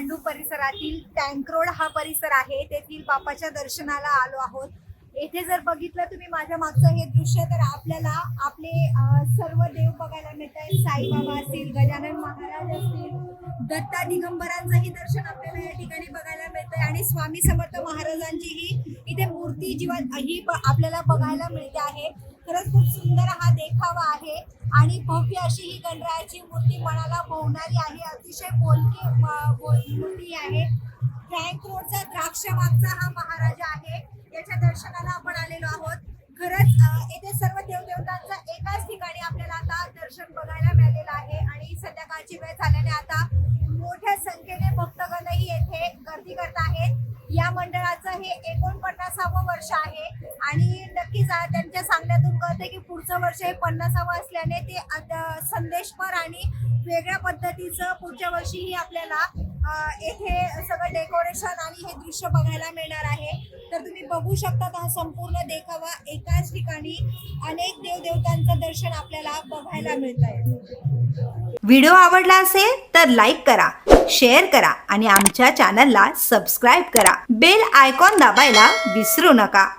परिसरातील tank road हा परिसर आहे. तेथील बापाच्या दर्शनाला आलो आहोत. येथे जर बघितलं तुम्ही माझ्या मागचं हे दृश्य तर आपल्याला आपले सर्व देव बघायला मिळत आहेत साईबाबा असतील गजानन महाराज असतील दत्ता दिगंबरांचंही दर्शन आपल्याला या ठिकाणी बघायला मिळतंय. आणि स्वामी समर्थ महाराजांचीही इथे मूर्ती जीवा ही आपल्याला बघायला मिळते आहे. खरंच खूप सुंदर हा देखावा आहे. आणि भव्य अशी ही गणरायाची मूर्ती मनाला भोवणारी आहे. अतिशय बोलकी मूर्ती आहे. फ्रँक रोडचा द्राक्ष मागचा हा महाराजा आहे. याच्या दर्शनाला आपण आलेलो आहोत. खरंच येथे सर्व देवदेवतांचं एकाच ठिकाणी आपल्याला आता दर्शन बघायला मिळालेलं आहे. आणि संध्याकाळची वेळ झाल्याने आता मोठ्या संख्येने भक्तगणही येथे गर्दी करत आहेत. या मंडळाचं हे एकोणपन्नासावं वर्ष आहे. आणि नक्कीच आ- त्यांच्या सांगण्यातून कळते की पुढचं वर्ष हे पन्नासावं असल्याने ते संदेशपर आणि वेगळ्या पद्धतीचं पुढच्या वर्षीही आपल्याला येथे सगळं डेकोरेशन आणि हे दृश्य बघायला मिळणार आहे. तर तुम्ही बघू शकता हा संपूर्ण देखावा. एकाच ठिकाणी अनेक देवदेवतांचं दर्शन आपल्याला बघायला मिळत आहे व्हिडिओ आवडला असेल तर लाईक करा शेअर करा आणि आमच्या चॅनलला सबस्क्राईब करा. बेल आयकॉन दाबायला विसरू नका.